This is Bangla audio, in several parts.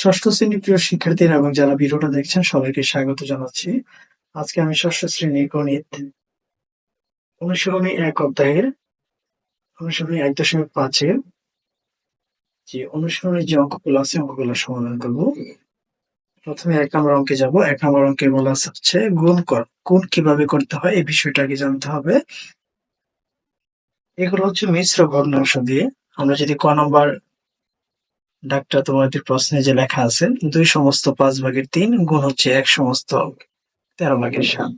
ষষ্ঠ শ্রেণির প্রিয় শিক্ষার্থীরা এবং যারা ভিডিওটা দেখছেন, সবাইকে স্বাগত জানাচ্ছি। আজকে আমি ষষ্ঠ শ্রেণির গণিত অনুশীলনী এক অধ্যায়ের, অনুশীলনী এক দশমিক পাঁচের যে অনুশীলনের যে অঙ্কগুলো আছে, অঙ্কগুলো সমাধান করব। প্রথমে এক নম্বর অঙ্কে যাব। এক নম্বর অঙ্কে বলা হচ্ছে, গুণ কর, গুণ কীভাবে করতে হয় এই বিষয়টা আগে জানতে হবে। এগুলো হচ্ছে মিশ্র ভগ্নাংশ দিয়ে। আমরা যদি ক নম্বর ডাক্তার তোমাদের প্রশ্নে যে লেখা আছে, দুই সমস্ত পাঁচ ভাগের তিন গুণ হচ্ছে এক সমস্ত তেরো ভাগের সাত।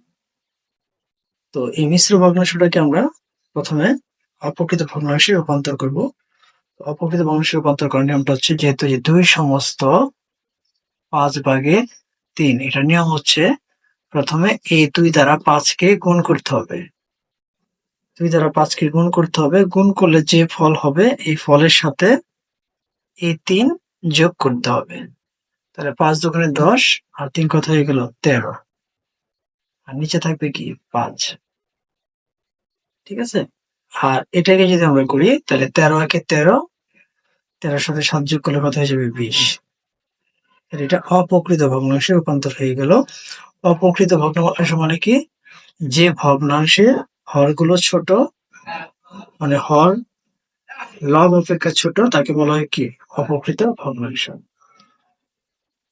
তো এই মিশ্র ভগ্নাংশটাকে আমরা প্রথমে অপ্রকৃত ভগ্নাংশে রূপান্তর করব। অপ্রকৃত ভগ্নাংশে রূপান্তর করার নিয়মটা হচ্ছে যেহেতু যে দুই সমস্ত পাঁচ ভাগের তিন এটা নিয়ম হচ্ছে প্রথমে এই দুই দ্বারা পাঁচকে গুণ করতে হবে। দুই দ্বারা পাঁচকে গুণ করতে হবে, গুণ করলে যে ফল হবে, এই ফলের সাথে এই তিন যোগ করতে হবে। তাহলে পাঁচ দোকানে দশ, আর তিন কত হয়ে গেল? তেরো। আর নিচে থাকবে কি? পাঁচ। ঠিক আছে? আর এটাকে যদি আমরা করি, তাহলে তেরো একে তেরো, তেরোর সাথে সাত যোগ করলে কত হয়ে যাবে? বিশ। এটা অপ্রকৃত ভগ্নাংশে রূপান্তর হয়ে গেল। অপ্রকৃত ভগ্নাংশ মানে কি? যে ভগ্নাংশের হরগুলো ছোট মানে হর লব অপেক্ষা ছোট, তাকে বলা হয় কি? অপকৃত ভগ্নাংশ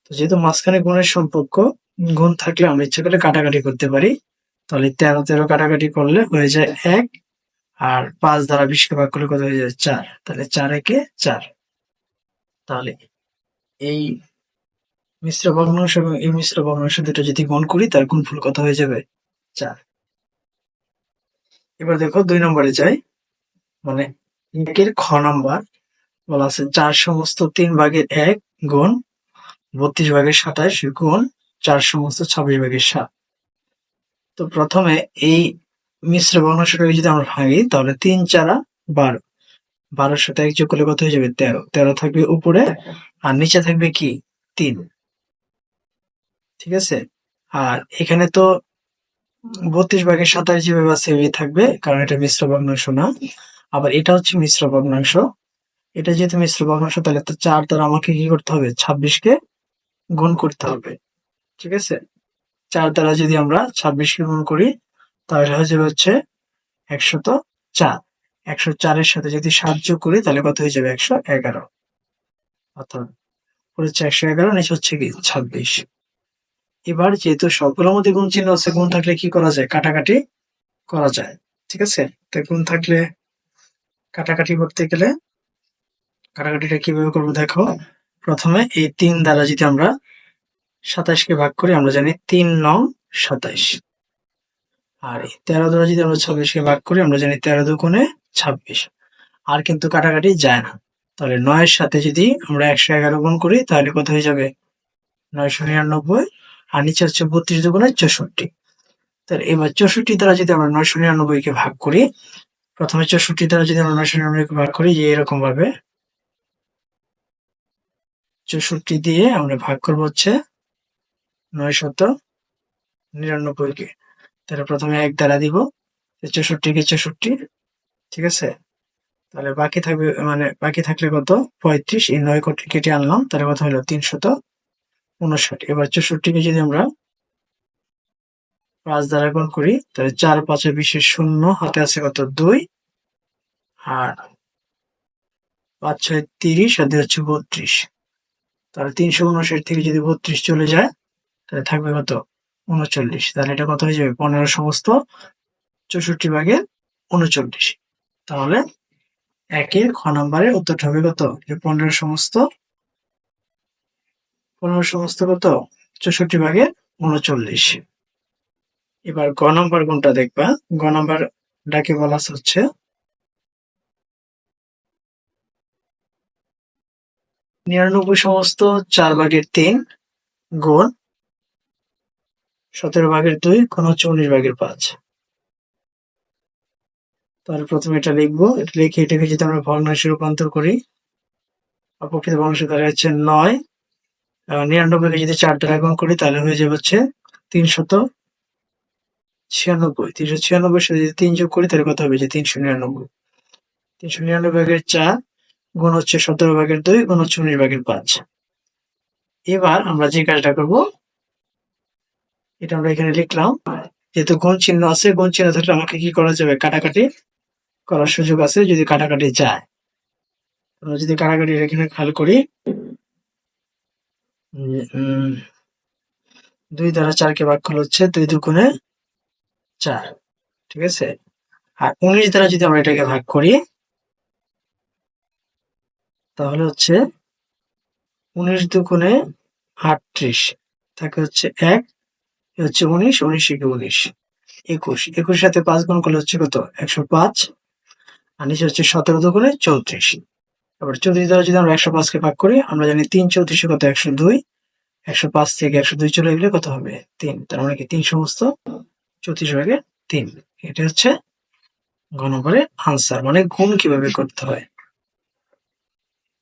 তো যেহেতু মাঝখানে গুণের সম্পর্ক, গুণ থাকলে আমরা ইচ্ছা করলে কাটাকাটি করতে পারি। তাহলে তেরো তেরো কাটাকাটি করলে হয়ে যায় এক, আর পাঁচ দ্বারা বিশকে ভাগ করলে কত হয়ে যায় চার? তাহলে চার একে চার। তাহলে এই মিশ্র ভগ্নাংশ এবং এই মিশ্র ভগ্নাংশ দুটো যদি গুণ করি, তার গুণফল কত হয়ে যাবে? চার। এবার দেখো দুই নম্বরে যাই। মানে একের খ নম্বর বলা আছে, চার সমস্ত তিন ভাগের এক গুণ বত্রিশ ভাগের সাতাশ গুণ চার সমস্ত ছাব্বিশ ভাগের সাত। তো প্রথমে এই মিশ্র ভগ্নাংশটাকে যদি আমরা ভাঙি, তাহলে তিন চারা বারো। বারোর সাথে এক যোগ করলে কত হয়ে যাবে? তেরো। তেরো থাকবে উপরে আর নিচে থাকবে কি? তিন। ঠিক আছে? আর এখানে তো বত্রিশ ভাগের সাতাশ যেভাবে আছে থাকবে, কারণ এটা মিশ্র ভগ্নাংশ না। আবার এটা হচ্ছে মিশ্র ভগ্নাংশ এটা যেহেতু মিশ্র ভগ্নাংশ তাহলে তো চার দ্বারা আমাকে কি করতে হবে? ছাব্বিশকে গুণ করতে হবে। ঠিক আছে? চার দ্বারা যদি আমরা ছাব্বিশকে গুণ করি, তাহলে হয়ে যাবে হচ্ছে একশত চার। একশো চারের সাথে যদি সাত যোগ করি, তাহলে কত হয়ে যাবে? একশো এগারো। অর্থাৎ হচ্ছে একশো এগারো, নিচে হচ্ছে কি? ছাব্বিশ। এবার যেহেতু সবগুলোর মধ্যে গুণ চিহ্ন আছে, গুণ থাকলে কি করা যায়? কাটাকাটি করা যায়। ঠিক আছে? তো গুণ থাকলে, কাটাকাটি করতে গেলে কাটাকাটিটা কীভাবে করব দেখো। প্রথমে এই তিন দ্বারা যদি আমরা সাতাশকে ভাগ করি, আমরা জানি তিন নং সাতাইশ আর এই তেরো দ্বারা যদি আমরা ছাব্বিশকে ভাগ করি, আমরা জানি তেরো দুগুণে ছাব্বিশ। আর কিন্তু কাটাকাটি যায় না। তাহলে নয়ের সাথে যদি আমরা একশো এগারো গুণ করি, তাহলে কত হয়ে যাবে? নয়শো নিরানব্বই। আর নিচে হচ্ছে বত্রিশ দুগুণে চৌষট্টি। তাহলে এবার চৌষট্টি দ্বারা যদি আমরা নয়শো নিরানব্বইকে ভাগ করি, প্রথমে চৌষট্টি দ্বারা যদি আমরা নয়শো নিরানব্বইকে ভাগ করি, যে এরকম ভাবে চৌষট্টি দিয়ে আমরা ভাগ করব হচ্ছে নয় শত নিরানব্বইকে। তাহলে প্রথমে এক দ্বারা দিব চৌষট্টিকে চৌষট্টি, ঠিক আছে? তাহলে বাকি থাকবে মানে বাকি থাকলে কত? পঁয়ত্রিশ, এই নয় কোটি কেটে আনলাম, তাহলে কত হলো? তিনশত উনষাট এবার চৌষট্টিকে যদি আমরা পাঁচ দ্বারা গুণ করি, তাহলে চার পাঁচে বিশের শূন্য, হাতে আছে কত? দুই। আর পাঁচ ছয় তিরিশ, আর দুই হচ্ছে বত্রিশ। তাহলে তিনশো উনষাট থেকে যদি বত্রিশ চলে যায়, তাহলে থাকবে কত? উনচল্লিশ। তাহলে এটা কত হয়ে যাবে? পনেরো সমস্ত চৌষট্টি ভাগের উনচল্লিশ। তাহলে একের খ নম্বরের উত্তরটা হবে কত? যে পনেরো সমস্ত পনেরো সমস্ত কত? চৌষট্টি ভাগের উনচল্লিশ। এবার গ নম্বর কোনটা দেখবা। গ নম্বর ডাকে বলা হচ্ছে নিরানব্বই সমস্ত চার ভাগের তিন গুণ সতেরো ভাগের দুই কোন হচ্ছে উনিশ ভাগের পাঁচ। তাহলে প্রথমে এটা লিখব। এটা লিখে এটাকে যদি আমরা ভগ্নাংশে রূপান্তর করি অপকৃত ভগ্নাংশ হচ্ছে নয়। নিরানব্বইকে যদি চার দ্বারা গুণ করি, তাহলে হয়ে যাবে হচ্ছে তিনশত ছিয়ানব্বই। তিনশো ছিয়ানব্বই সাথে যদি তিন যোগ করি, তাহলে কত হবে? যে তিনশো নিরানব্বই। তিনশো নিরানব্বই ভাগের চার গুণ হচ্ছে সতেরো ভাগের দুই, গুণ হচ্ছে উনিশ ভাগের পাঁচ। এবার আমরা যে কাজটা করব, এটা আমরা এখানে লিখলাম, যেহেতু গুণ চিহ্ন আছে, গুণ চিহ্ন থাকলে আমাকে কি করা যাবে? কাটাকাটি করার সুযোগ আছে যদি কাটাকাটি যায়। আমরা যদি কাটাকাটি এখানে খেয়াল করি দুই দ্বারা চারকে ভাগ করা হচ্ছে দুই দুগুণে চার, ঠিক আছে? আর উনিশ দ্বারা যদি আমরা এটাকে ভাগ করি তাহলে হচ্ছে উনিশ দুগুণে আটত্রিশ। তাকে হচ্ছে এক হচ্ছে উনিশ উনিশ একে উনিশ, একুশ। একুশ সাথে পাঁচ গুণ করলে হচ্ছে কত? একশো পাঁচ। আর নিচে হচ্ছে সতেরো দুগুণে চৌত্রিশ। এবার চৌত্রিশ দ্বারা যদি আমরা একশো পাঁচকে ভাগ করি, আমরা জানি তিন চৌত্রিশে কত? একশো দুই। একশো পাঁচ থেকে একশো দুই চলে গেলে কত হবে? তিন। তার মানে কি? তিন সমস্ত চৌত্রিশ ভাগে তিন। এটা হচ্ছে নম্বরের আনসার মানে গুণ কীভাবে করতে হয়?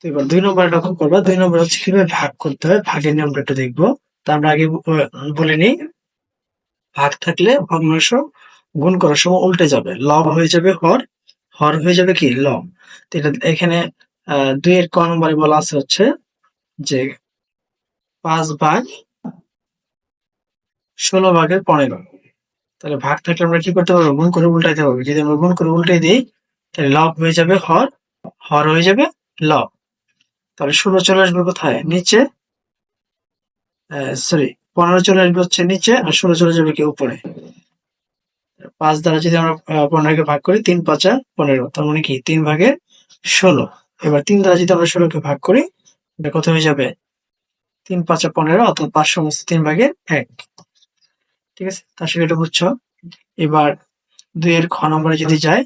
এবার দুই নম্বর লক্ষ্য করবা, দুই নম্বর হচ্ছে কীভাবে ভাগ করতে হয়, ভাগের নিয়মটা একটু দেখব। তা আমরা আগে বলে নিই। ভাগ থাকলে ভগ্নাংশ গুণ করার সময় উল্টে যাবে। লব হয়ে যাবে হর হর হয়ে যাবে কি? লব এটা এখানে দুইয়ের ক নম্বরে বলা আছে হচ্ছে যে পাঁচ ভাগ ষোলো ভাগের পনেরো। তাহলে ভাগ থাকলে আমরা কি করতে পারব? গুণ করে উল্টাইতে পারব যদি আমরা গুণ করে উল্টে দিই, তাহলে লব হয়ে যাবে হর হর হয়ে যাবে লব। তাহলে ষোলো চলে আসবে কোথায়? নিচে? সরি পনেরো চলে আসবে হচ্ছে নিচে আর ষোলো চলে যাবে কি উপরে? পাঁচ দ্বারা যদি আমরা পনেরোকে ভাগ করি, তিন পাঁচা পনেরো, তার মানে কি? তিন ভাগে ষোলো। এবার তিন দ্বারা যদি আমরা ষোলোকে ভাগ করি, এটা কত হয়ে যাবে? তিন পাঁচা পনেরো অর্থাৎ পাঁচ সমস্ত তিন ভাগের এক। ঠিক আছে? তার সাথে এটা বুঝছ? এবার দুইয়ের খ নম্বরে যদি যায়,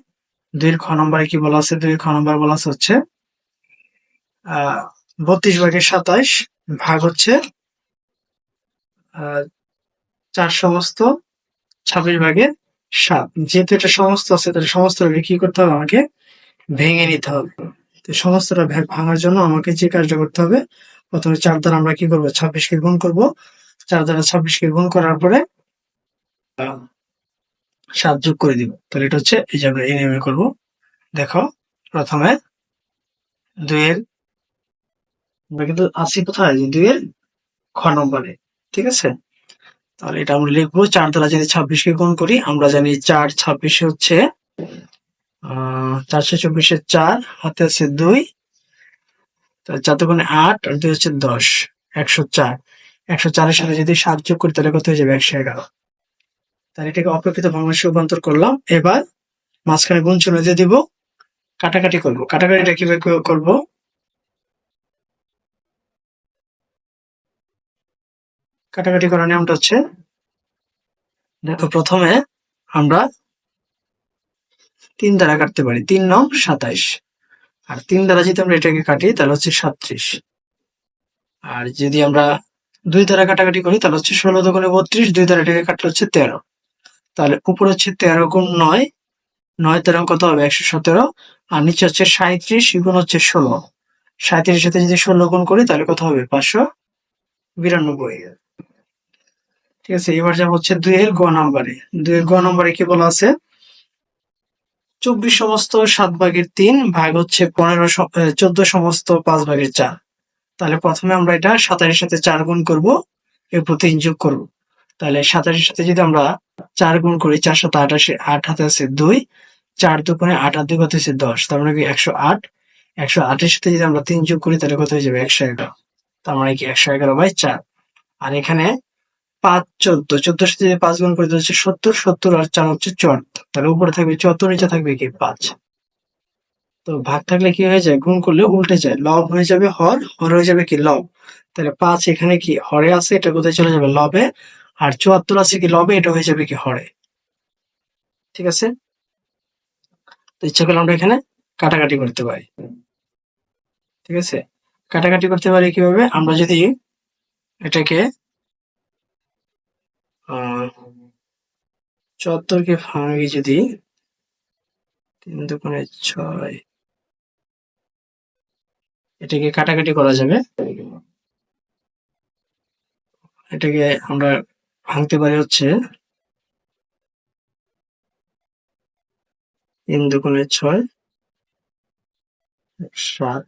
দুইয়ের খ নম্বরে কি বলা আছে? দুইয়ের খ নম্বর বলা আছে হচ্ছে বত্রিশ ভাগের সাতাইশ ভাগ হচ্ছে চার সমস্ত, ছাব্বিশ ভাগের সাত। যেহেতু এটা সমস্ত আছে, তাহলে সমস্তটাকে কি করতে হবে আমাকে ভেঙে নিতে হবে। তো সমস্তটা ভাগ ভাঙার জন্য আমাকে যে কাজটা করতে হবে, প্রথমে চার দ্বারা আমরা কি করব? ছাব্বিশকে গুণ করব। চার দ্বারা ছাব্বিশকে গুণ করার পরে সাত যোগ করে দিব। তাহলে এটা হচ্ছে, এই যে আমরা এই করব। দেখো, প্রথমে দুইয়ের আমরা কিন্তু আছি কোথায়? যে দুইয়ের খ নম্বরে, ঠিক আছে? তাহলে এটা আমরা লিখব, চার দ্বারা যদি ছাব্বিশকে গুণ করি, আমরা জানি চার ছাব্বিশে হচ্ছে আহ চারশো চব্বিশে চার, হাতে আছে দুই তাহলে চার দুগুণে আট, আর দুই হচ্ছে দশ, একশো চার। একশো চারের সাথে যদি সাত যোগ করি, তাহলে কত হয়ে যাবে? একশো এগারো। তাহলে এটাকে অপ্রকৃত ভগ্নাংশে রূপান্তর করলাম। এবার মাঝখানে গুণ চিহ্ন দিয়ে দিব, কাটাকাটি করব। কাটাকাটিটা কীভাবে করব? কাটাকাটি করার নিয়মটা হচ্ছে, দেখো প্রথমে আমরা তিন দ্বারা কাটতে পারি, তিন নং সাতাইশ। আর তিন দ্বারা যদি আমরা এটাকে কাটি, তাহলে হচ্ছে সাতত্রিশ। আর যদি আমরা দুই দ্বারা কাটাকাটি করি, তাহলে হচ্ছে ষোলো দোকানে বত্রিশ, দুই দ্বারা এটাকে কাটলে হচ্ছে তেরো। তাহলে উপরে হচ্ছে তেরো গুণ নয় নয় তেরো কত হবে? একশো সতেরো। আর নিচে হচ্ছে সাঁত্রিশ গুণ হচ্ছে ষোলো। সাঁত্রিশের সাথে যদি ষোলো গুণ করি, তাহলে কত হবে? পাঁচশো বিরানব্বই। ঠিক আছে, এবার যা হচ্ছে দুইয়ের গ নম্বরে। দুইয়ের গ নম্বরে কি বলা আছে? চব্বিশ সমস্ত সাত ভাগের তিন ভাগ হচ্ছে পনেরো চোদ্দ সমস্ত পাঁচ ভাগের চার। তাহলে প্রথমে আমরা এটা সাতাশের সাথে চার গুণ করব, এরপর তিন যোগ করব। তাহলে সাতাশের সাথে যদি আমরা চার গুণ করি, চার সাথে আঠাশে আট হাতে আছে দুই, চার দুগুণে আট আর দুই কত হচ্ছে দশ? তার মানে কি একশো আট। একশো আটের সাথে যদি আমরা তিন যোগ করি, তাহলে কত হয়ে যাবে একশো এগারো। তার মানে কি একশো এগারো বাই চার। আর এখানে পাঁচ চোদ্দ চোদ্দোর সাথে পাঁচ গুণ করি হচ্ছে সত্তর সত্তর আর চার হচ্ছে চুয়াত্তর তাহলে উপরে থাকবে চুয়াত্তর, নিচে থাকবে কি? পাঁচ। তো ভাগ থাকলে কি হয়ে যায়? গুণ করলে উল্টে যায়। লব হয়ে যাবে হর হর হয়ে যাবে কি? লব। তাহলে পাঁচ এখানে কি হরে আছে? এটা কোথায় চলে যাবে? লবে। আর চুয়াত্তর আছে কি লবে? এটা হয়ে যাবে কি হরে। ঠিক আছে? তো ইচ্ছা করলে আমরা এখানে কাটাকাটি করতে পারি। ঠিক আছে? কাটাকাটি করতে পারি কীভাবে? আমরা যদি এটাকে আহ চুয়াত্তরকে ভাঙি যদি তিন দুগুণে ছয়, এটাকে কাটাকাটি করা যাবে। এটাকে আমরা ভাঙতে পারি হচ্ছে তিন দুগুণে ছয়, সাত,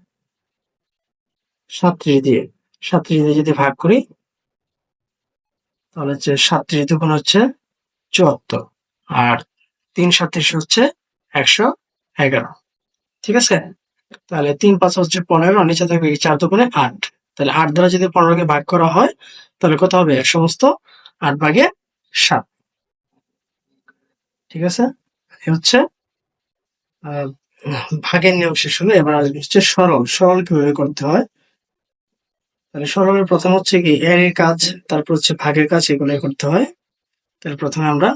সাতত্রিশ দিয়ে সাতত্রিশ দিয়ে যদি ভাগ করি তাহলে হচ্ছে সাতত্রিশ দুগুণ হচ্ছে চুয়াত্তর। আর তিন সাতত্রিশ হচ্ছে একশো এগারো। ঠিক আছে? তাহলে তিন পাঁচ হচ্ছে পনেরো নিচে থাকবে চার দুগুণে আট। তাহলে আট দ্বারা যদি পনেরোকে ভাগ করা হয়, তাহলে কত হবে? এক সমস্ত আট ভাগে সাত। ঠিক আছে? এ হচ্ছে ভাগের নিয়ম শেষ হলো। এবার আসবে হচ্ছে সরল। সরল কীভাবে করতে হয়? তাহলে সরলের প্রথম হচ্ছে কি এর এর কাজ, তারপর হচ্ছে ভাগের কাজ এগুলো করতে হয়। তাহলে প্রথমে আমরা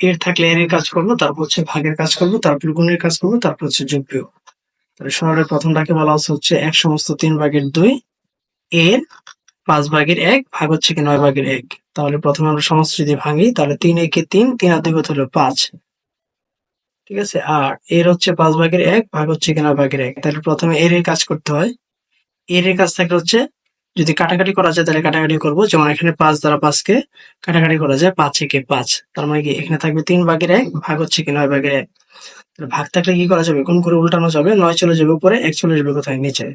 এর থাকলে এর এর কাজ করব, তারপর হচ্ছে ভাগের কাজ করব, তারপর গুণের কাজ করব, তারপর হচ্ছে যোগবিয়োগ তাহলে সরলের প্রথমটাকে বলা হচ্ছে হচ্ছে এক সমস্ত তিন ভাগের দুই, এর পাঁচ ভাগের এক, ভাগ হচ্ছে কি নয় ভাগের এক। তাহলে প্রথমে আমরা সমস্ত যদি ভাঙি, তাহলে তিন একে তিন তিন আর দুই কত হলো পাঁচ। ঠিক আছে? আর এর হচ্ছে পাঁচ ভাগের এক, ভাগ হচ্ছে কি নয় ভাগের এক। তাহলে প্রথমে এর এর কাজ করতে হয়। এর এর কাজ থাকলে হচ্ছে যদি কাটাকাটি করা যায় তাহলে কাটাকাটি করব। যেমন এখানে পাঁচ দ্বারা পাঁচকে কাটাকাটি করা যায় পাঁচ একে পাঁচ। তার মানে কি? এখানে থাকবে তিন ভাগের এক ভাগ হচ্ছে কি? নয় ভাগের এক। ভাগ থাকলে কি করা যাবে? কোন করে উল্টানো যাবে। নয় চলে যাবে উপরে, এক চলে যাবে কোথায়? নিচে।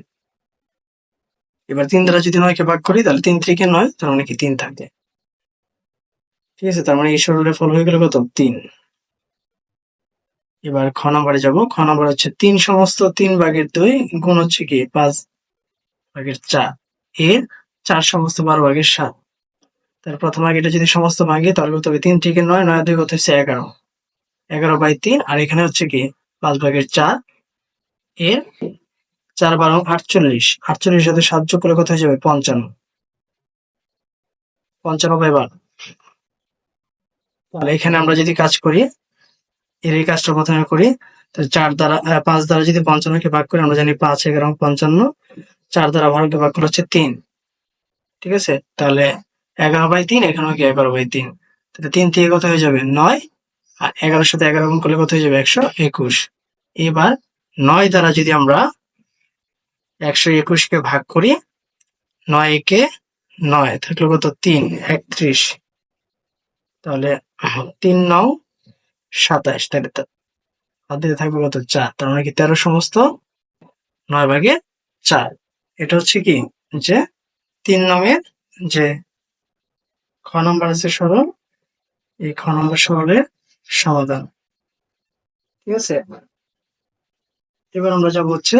এবার তিন দ্বারা যদি নয়কে ভাগ করি, তাহলে তিন থেকে নয়, তার মানে কি? তিন থাকে। ঠিক আছে? তার মানে এই সরলের ফল হয়ে গেল কত? তিন। এবার খ নম্বরে যাব। খ নম্বর হচ্ছে তিন সমস্ত তিন ভাগের দুই গুণ হচ্ছে কি? পাঁচ ভাগের চার। এর চার সমস্ত বারো ভাগের সাত। তার প্রথম আগে এটা যদি সমস্ত ভাঙি, তাহলে কত হবে তিন থেকে নয় নয় দুই কত হচ্ছে এগারো। এগারো বাই তিন, আর এখানে হচ্ছে কি? পাঁচ ভাগের চার, এর চার বারো আটচল্লিশ। আটচল্লিশ সাথে যোগ করলে কত হয়ে যাবে? পঞ্চান্ন। পঞ্চান্ন বারো। তাহলে এখানে আমরা যদি কাজ করি, এর এই কাজটা প্রথমে করি, তো চার দ্বারা পাঁচ দ্বারা যদি পঞ্চান্নকে ভাগ করি, আমরা জানি পাঁচ, এগারো পঞ্চান্ন। চার দ্বারা বারোকে ভাগ করা হচ্ছে তিন। ঠিক আছে? তাহলে এগারো বাই তিন এখানে কি এগারো বাই তিন? তাহলে তিন থেকে কত হয়ে যাবে? নয়। আর এগারোর সাথে এগারো গুণ করলে কত হয়ে যাবে? একশো একুশ। এবার নয় দ্বারা যদি আমরা একশো একুশকে ভাগ করি নয় একে নয় থাকলে কত? তিন, একত্রিশ। তাহলে তিন নং সাতাশ, তাহলে তো হাতে থাকবে কত? চার। তার মানে কি তেরো সমস্ত নয় ভাগে চার। এটা হচ্ছে কি? যে তিন নংয়ের যে খ নম্বর আছে সরল, এই খ নম্বর সরলের সমাধান। ঠিক আছে? এবার আমরা যাব হচ্ছে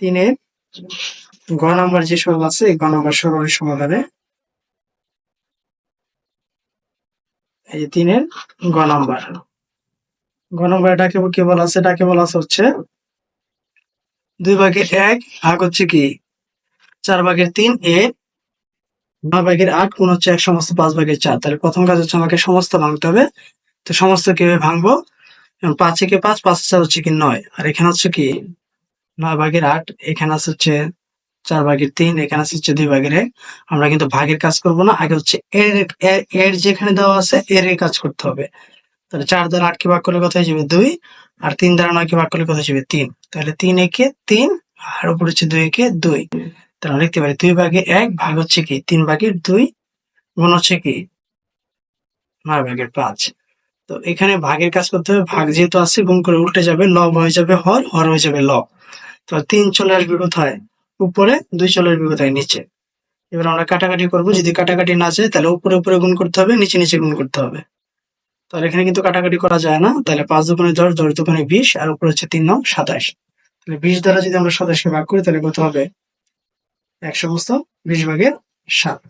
তিনের গ নম্বর যে সরল আছে, এই গ নম্বর সরলের সমাধানে। এই তিনের গ নম্বর। গ নম্বর এটাকে কি বলা আছে এটাকে বলা আছে হচ্ছে দুই ভাগের এক ভাগ হচ্ছে কি? চার ভাগের তিন, এ নয় ভাগের আট কোন হচ্ছে এক সমস্ত পাঁচ ভাগের চার। তাহলে প্রথম কাজ হচ্ছে আমাকে সমস্ত ভাঙতে হবে। তো সমস্ত কীভাবে ভাঙবো? যেমন পাঁচ একে পাঁচ পাঁচ চার হচ্ছে কি নয়। আর এখানে হচ্ছে কি? নয় ভাগের আট, এখানে আছে হচ্ছে চার ভাগের তিন, এখানে আছে হচ্ছে দুই ভাগের এক। আমরা কিন্তু ভাগের কাজ করব না, আগে হচ্ছে এর, এর- যেখানে দেওয়া আছে, এর কাজ করতে হবে। তাহলে চার দ্বারা আটকে ভাগ করলে কত হয়ে যাবে? দুই। আর তিন দ্বারা নয়কে ভাগ করলে কত হয়ে যাবে? তিন। তাহলে তিন একে তিন আর উপর হচ্ছে দুই একে দুই। তাহলে লিখতে পারি দুই ভাগে এক ভাগ হচ্ছে কি? তিন ভাগের দুই গুণ হচ্ছে কি? নয় ভাগের পাঁচ। তো এখানে ভাগের কাজ করতে হবে। ভাগ যেহেতু আছে, গুণ করে উল্টে যাবে, লব হয়ে যাবে, হর হর হয়ে যাবে, লব। তো তিন চলে আসবে কোথায়? উপরে, দুই চলে আসবে কোথায়? নিচে। এবার আমরা কাটাকাটি করব। যদি কাটাকাটি না যায়, তাহলে উপরে উপরে গুণ করতে হবে, নিচে নিচে গুণ করতে হবে। তাহলে এখানে কিন্তু কাটাকাটি করা যায় না। তাহলে পাঁচ দোকানে দশ দশ দোকানে বিশ, আর উপরে হচ্ছে তিন নং সাতাশ। তাহলে বিশ দ্বারা যদি আমরা সাতাশকে ভাগ করি, তাহলে কত হবে? এক সমস্ত বিশ ভাগের সাত।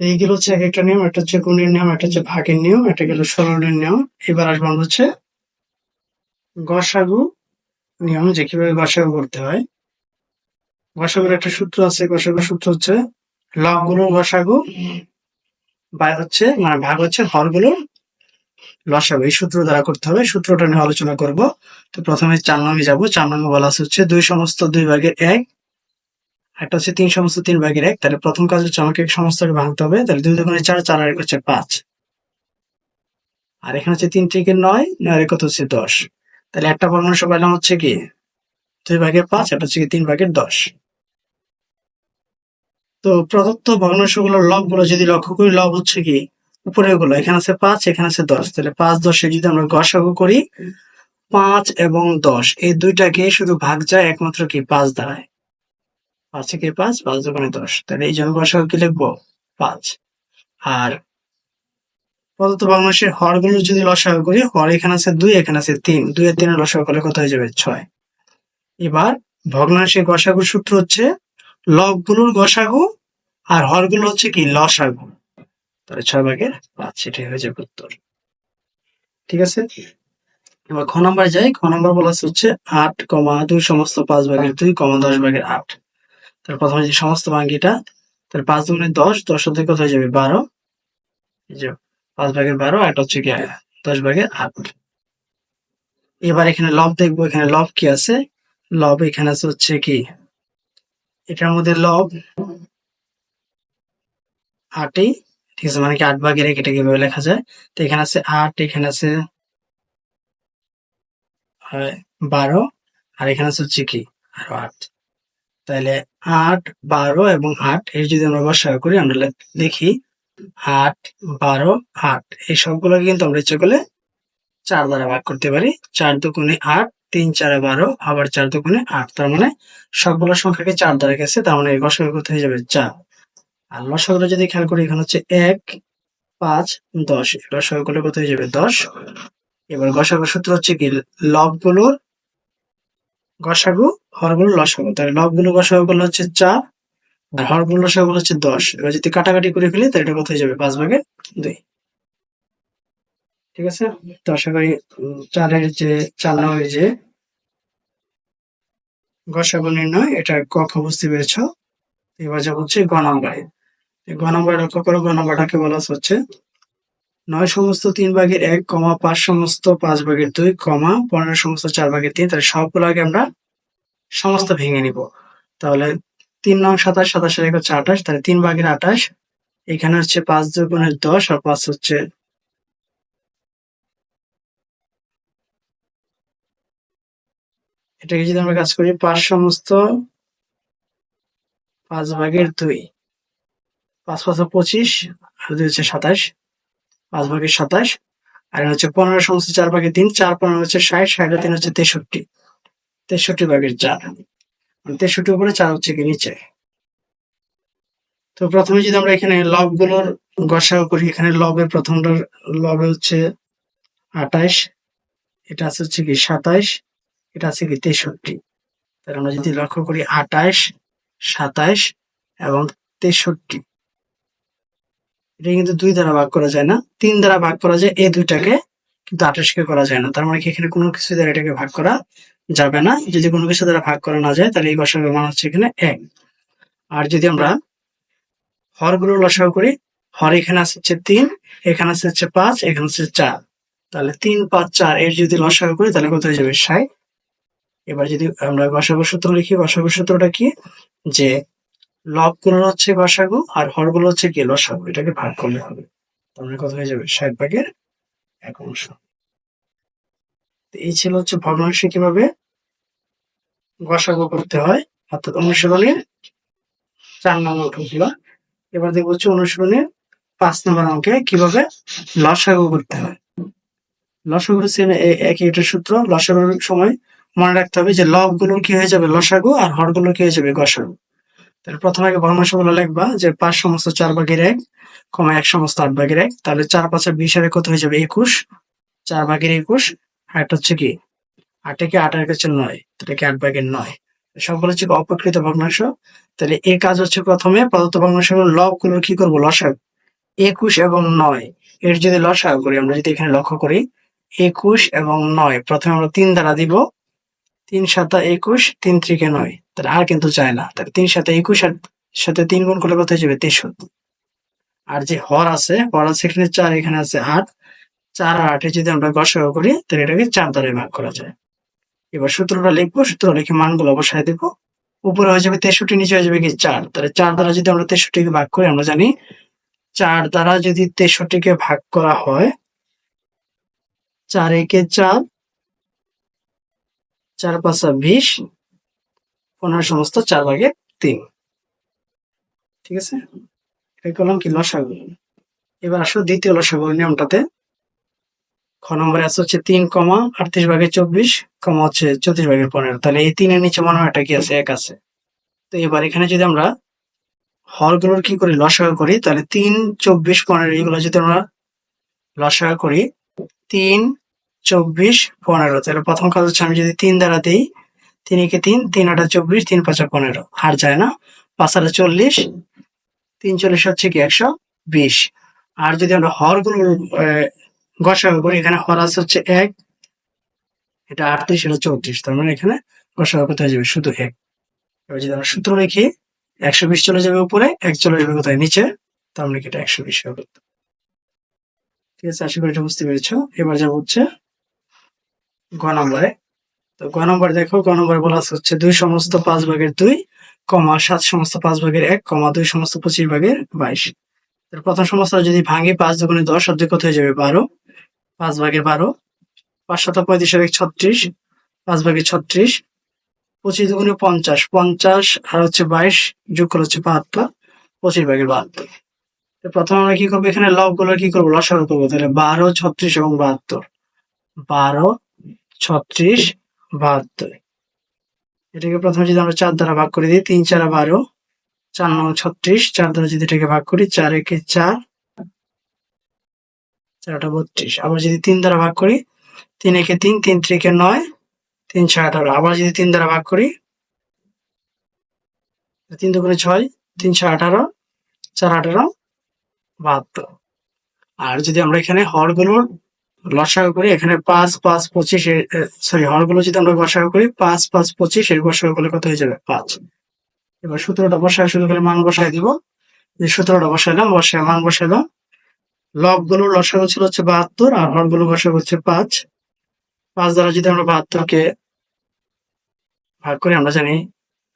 এইগুলো হচ্ছে এক একটা নিয়ম, একটা হচ্ছে গুণের নিয়ম, একটা হচ্ছে ভাগের নিয়ম, একটা গেল সরলের নিয়ম। এবার আসব আমরা হচ্ছে গসাগু নিয়ম, যে কীভাবে গসাগু করতে হয়। গসাগুর একটা সূত্র আছে। গসাগুর সূত্র হচ্ছে লবগুলোর গসাগু বা হচ্ছে মানে ভাগ হচ্ছে, হরগুলোর লসাগু। এই সূত্র দ্বারা করতে হবে, সূত্রটা নিয়ে আলোচনা করব। তো প্রথমে চার নামে যাব। চার নামে বলা হচ্ছে দুই সমস্ত দুই ভাগের এক, একটা হচ্ছে তিন সমস্ত তিন ভাগের এক। তাহলে প্রথম কাজ হচ্ছে আমাকে সমস্তকে ভাঙতে হবে। তাহলে দুই দোকানে চার চার আর হচ্ছে পাঁচ। আর এখানে হচ্ছে তিন থেকে নয় নয় কত হচ্ছে দশ। তাহলে একটা ভগ্নাংশ পেলাম হচ্ছে কি? দুই ভাগের পাঁচ, একটা হচ্ছে কি তিন ভাগের দশ। তো প্রদত্ত ভগ্নাংশগুলোর লবগুলো যদি লক্ষ্য করি, লব হচ্ছে কি? উপরেরগুলো। এখানে আছে পাঁচ, এখানে আছে দশ। তাহলে পাঁচ, দশে যদি আমরা গসাগু করি, পাঁচ এবং দশ, এই দুইটাকে শুধু ভাগ যায় একমাত্র কি? পাঁচ দ্বারায়। পাঁচ থেকে পাঁচ পাঁচ দোকানে দশ। তাহলে এই জন্য গসাগু কি লিখব? পাঁচ। আর প্রদত্ত ভগ্নাংশের হরগুলো যদি লসাগু করি, হর এখানে আছে দুই, এখানে আছে তিন। দুই আর তিনের লসাগু করলে কত হয়ে যাবে? ছয়। এবার ভগ্নাংশের গসাগুর সূত্র হচ্ছে লবগুলোর গসাগু আর হরগুলো হচ্ছে কি লসাগু। তাহলে ছয় ভাগের পাঁচ এটাই হয়ে যাবে উত্তর। ঠিক আছে? এবার খ নম্বর যাই। খ নম্বর বলা হচ্ছে আট কমা দুই সমস্ত পাঁচ ভাগের দুই কমা দশ ভাগের আট। তাহলে প্রথমে যে সমস্ত ভাঙ্গিটা, তাহলে পাঁচ দুগুণে দশ দশ থেকে কত হয়ে যাবে? বারো। পাঁচ ভাগের বারো, আট হচ্ছে কি দশ ভাগের আট। এবার এখানে লব দেখব। এখানে লব কি আছে? লব এখানে আছে হচ্ছে কি এটার মধ্যে লব আটই ঠিক আছে মানে কি আট ভাগের এক, এটাকে এভাবে লেখা যায়। তো এখানে আছে আট, এখানে আছে বারো, আর এখানে আছে হচ্ছে কি? আরও আট। তাহলে আট, বারো এবং আট, এর যদি আমরা বসায় করি, আমরা দেখি আট, বারো, আট। এই সবগুলোকে কিন্তু আমরা ইচ্ছে করলে চার দ্বারা ভাগ করতে পারি। চার দু দুগুণে আট তিন, চারে বারো, আবার চার দুগুণে আট। তার মানে সবগুলো সংখ্যাকে চার দ্বারা গেছে, তার মানে গসাগু করতে হয়ে যাবে? চার। আর লসাগুলো যদি খেয়াল করি, এখানে হচ্ছে এক, পাঁচ, দশ। লসাগু করলে কত হয়ে যাবে? দশ। এবার গসাগু সূত্র হচ্ছে কি? লবগুলোর গসাগু হরগুলো লসাগু। তাহলে লবগুলো গসাগু হচ্ছে চার, আর হরগুলো লসাগু হচ্ছে দশ। এবার যদি কাটাকাটি করে ফেলি, তাহলে এটা কত হয়ে যাবে? পাঁচ ভাগে দুই। ঠিক আছে? তো আশা করি চারের যে চার নম্বরের যে গসাগু নির্ণয় এটা ক খ বুঝতে পেরেছ? এবার যা হচ্ছে গ নম্বরে। লক্ষ্য করো, গ বলা হচ্ছে? নয় সমস্ত তিন ভাগের এক কমা পাঁচ সমস্ত পাঁচ ভাগের দুই কমা পনেরো সমস্ত চার ভাগের তিন, তাহলে সবগুলো আগে আমরা সমস্ত ভেঙে নিব। তাহলে তিন নং সাতাশ, সাতাশের এক হচ্ছে আঠাশ, তাহলে তিন ভাগের আঠাশ, এখানে হচ্ছে পাঁচ দুগুণের দশ আর পাঁচ হচ্ছে এটাকে যদি আমরা কাজ করি, পাঁচ সমস্ত পাঁচ ভাগের দুই। পাঁচ পাঁচ পঁচিশ, আর দুই হচ্ছে সাতাশ। পাঁচ ভাগের সাতাশ, আর হচ্ছে পনেরো সমস্ত চার ভাগের তিন, চার পনেরো হচ্ছে ষাট ষাট তিন হচ্ছে তেষট্টি। তেষট্টি ভাগের চার। মানে তেষট্টি উপরে, চার হচ্ছে কি নিচে। তো প্রথমে যদি আমরা এখানে লবগুলোর গসাগু করি, এখানে লবের প্রথমটার লবে হচ্ছে আঠাশ, এটা আছে হচ্ছে কি সাতাশ এটা আছে কি তেষট্টি। তাহলে আমরা যদি লক্ষ্য করি আঠাশ সাতাশ এবং তেষট্টি। এটা কিন্তু দুই দ্বারা ভাগ করা যায় না। তিন দ্বারা ভাগ করা যায়, এই দুইটাকে কিন্তু আঠাশকে করা যায় না। তার মানে কি এখানে কোনো কিছু দ্বারা এটাকে ভাগ করা যাবে না। যদি কোনো কিছু দ্বারা ভাগ করা না যায়, তাহলে এই গসাগু মান হচ্ছে এখানে এক। আর যদি আমরা হরগুলো লসাগু করি, হর এখানে আছে হচ্ছে তিন, এখানে আছে হচ্ছে পাঁচ, এখানে আছে চার। তাহলে তিন, পাঁচ, চার, এর যদি লসাগু করি, তাহলে কত হয়ে যাবে? ষাট। এবার যদি আমরা গসাগু সূত্র লিখি গসাগু সূত্রটা কি? যে লবগুলো হচ্ছে গসাগু আর হরগুলো হচ্ছে কি লসাগু। এটাকে ভাগ করলে হবে। তাহলে কত হয়ে যাবে? ষাট ভাগের এক অংশ। এই ছিল হচ্ছে ভগ্নাংশে কীভাবে গসাগু করতে হয়। অর্থাৎ অনুশীলনের চার নম্বর অঙ্কগুলো এবার দেখব হচ্ছে অনুশীলনের পাঁচ নম্বর অঙ্কে কীভাবে লসাগু করতে হয়। লসাগু এ- একই একটা সূত্র। লসাগুর সময় মনে রাখতে হবে যে লবগুলো কি হয়ে যাবে? লসাগু আর হরগুলো কি হয়ে যাবে? গসাগু। তাহলে প্রথমে আগে ভগ্নাংশগুলো লিখবা যে পাঁচ সমস্ত চার ভাগের এক কমা এক সমস্ত আট ভাগের এক। তাহলে চার পাঁচে বিশ আর কত হয়ে যাবে একুশ। চার ভাগের একুশ একটা হচ্ছে কি? আটে কি আট আর এক হচ্ছে নয়, তাহলে কি আট ভাগের নয়। সবগুলো হচ্ছে অপকৃত ভগ্নাংশ। তাহলে এই কাজ হচ্ছে প্রথমে প্রদত্ত ভগ্নাংশ লবগুলো কি করব? লসাগু। একুশ এবং নয়, এর যদি লসাগু করি, আমরা যদি এখানে লক্ষ্য করি, একুশ এবং নয়, প্রথমে আমরা তিন দ্বারা দিব। তিন সাতা একুশ, তিন ত্রিকে নয়। তাহলে আর কিন্তু চায় না। তাহলে তিন সাথে একুশ আর সাথে তিন গুণ করলে কত হয়ে যাবে? তেষট্টি। আর যে হর আছে হর আছে এখানে চার, এখানে আছে আট। চার আর আটে যদি আমরা গসাগু করি, তাহলে এটাকে চার দ্বারা ভাগ করা যায়। এবার সূত্রটা লিখব, সূত্র লিখে মানগুলো অবশ্যই দেবো। উপরে হয়ে যাবে তেষট্টি, নিচে হয়ে যাবে কি চার। তাহলে চার দ্বারা যদি আমরা তেষট্টিকে ভাগ করি, আমরা জানি চার দ্বারা যদি তেষট্টিকে ভাগ করা হয়, চার একে চার চার পাঁচা বিশ, পনেরো সমস্ত চার ভাগে তিন। ঠিক আছে? এটা করলাম কি লসাগু। এবার আসো দ্বিতীয় লসাগু নিয়মটাতে। খ নম্বরে আছে হচ্ছে তিন কমা আটত্রিশ ভাগে চব্বিশ, কমা হচ্ছে চৌত্রিশ ভাগের পনেরো। তাহলে এই তিনের নিচে মনে হয় এটা কি আছে? এক আছে। তো এবার এখানে যদি আমরা হরগুলোর কি করি? লসাগু করি, তাহলে তিন, চব্বিশ, পনেরো, এগুলো যদি আমরা লসাগু করি, তিন চব্বিশ পনেরো। তাহলে প্রথম কাজ হচ্ছে আমি যদি তিন দ্বারা দিই, তিন একে তিন তিন আটা চব্বিশ, তিন পাঁচা পনেরো। আর যায় না। পাঁচ আটা চল্লিশ, তিন চল্লিশ হচ্ছে কি একশো বিশ। আর যদি আমরা হরগুলো গসাগু করি, এখানে হর আছে হচ্ছে এক, এটা আটত্রিশ, এটা চৌত্রিশ। তার মানে এখানে গসাগু কোথায় যাবে? শুধু এক। এবার যদি আমরা সূত্র লিখি, একশো বিশ চলে যাবে উপরে, এক চলে যাবে কোথায়? নিচে। তার মানে এটা একশো বিশ হবে। ঠিক আছে? আশা করি এটা বুঝতে পেরেছ। এবার যাব হচ্ছে গ তো গ নম্বর দেখো, গ নম্বরে বলা হচ্ছে দুই সমস্ত পাঁচ ভাগের দুই কমা সাত সমস্ত পাঁচ ভাগের এক কমা দুই সমস্ত পঁচিশ ভাগের বাইশ। প্রথম সমস্ত যদি ভাঙে পাঁচ দুগুণে দশ দুই কত হয়ে যাবে? বারো। পাঁচ ভাগের বারো। পাঁচ শত পঁয়ত্রিশ এক ছত্রিশ। পাঁচ ভাগের ছত্রিশ। পঁচিশ দুগুণে পঞ্চাশ। পঞ্চাশ আর হচ্ছে বাইশ যোগ করে হচ্ছে বাহাত্তর। পঁচিশ ভাগের বাহাত্তর। প্রথমে আমরা কি করব? এখানে লবগুলো কি করব? লসাগু করব। তাহলে বারো, ছত্রিশ এবং বাহাত্তর। বারো ছত্রিশ বাহাত্তর। এটাকে প্রথমে যদি আমরা চার দ্বারা ভাগ করে দিই, তিন, চারা বারো, চার নং ছত্রিশ, চার দ্বারা যদি এটাকে ভাগ করি, চার একে চার, চারটা বত্রিশ। আবার যদি তিন দ্বারা ভাগ করি, তিন একে তিন তিন ত্রিকে নয়, তিন ছয় আঠারো। আবার যদি তিন দ্বারা ভাগ করি, তিন দুগুণে ছয়, তিন ছয় আঠারো, চার আঠারো, বাহাত্তর। আর যদি আমরা এখানে হরগুলোর লসাগু করি, এখানে পাঁচ পাঁচ, পঁচিশ সরি হরগুলো যদি আমরা বসাগু করি, পাঁচ পাঁচ, পঁচিশ, এর বসাগু করলে কত হয়ে যাবে? পাঁচ। এবার সতেরোটা বসায় শুরু করে মান বসায় দিব। যে সতেরোটা বসাইলাম বসায় মান বসাইলাম লবগুলোর লসাগু ছিল হচ্ছে বাহাত্তর, আর হরগুলো বসাগু হচ্ছে পাঁচ। পাঁচ দ্বারা যদি আমরা বাহাত্তরকে ভাগ করি, আমরা জানি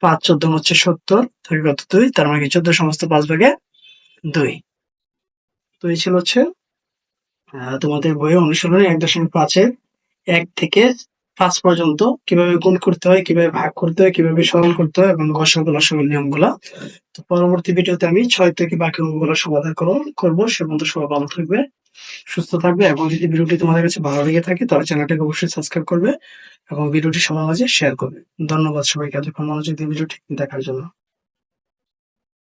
পাঁচ চোদ্দ হচ্ছে সত্তর থেকে কত দুই? তার মানে চোদ্দ সমস্ত পাঁচ ভাগে দুই। তো এই ছিল হচ্ছে তোমাদের বইয়ে অনুশীলনে এক দশমিক পাঁচে এক থেকে পাঁচ পর্যন্ত কীভাবে গুণ করতে হয়, কীভাবে ভাগ করতে হয়, কীভাবে সরল করতে হয় এবং গসল লসগল নিয়মগুলো। তো পরবর্তী ভিডিওতে আমি ছয় থেকে বাকি অঙ্কগুলো সমাধান করব। সে পর্যন্ত সবাই ভালো থাকবে, সুস্থ থাকবে এবং যদি ভিডিওটি তোমাদের কাছে ভালো লেগে থাকে, তাহলে চ্যানেলটাকে অবশ্যই সাবস্ক্রাইব করবে এবং ভিডিওটি সবার মাঝে শেয়ার করবে। ধন্যবাদ সবাইকে, এতক্ষণ মনোযোগ দিয়ে ভিডিওটি দেখার জন্য।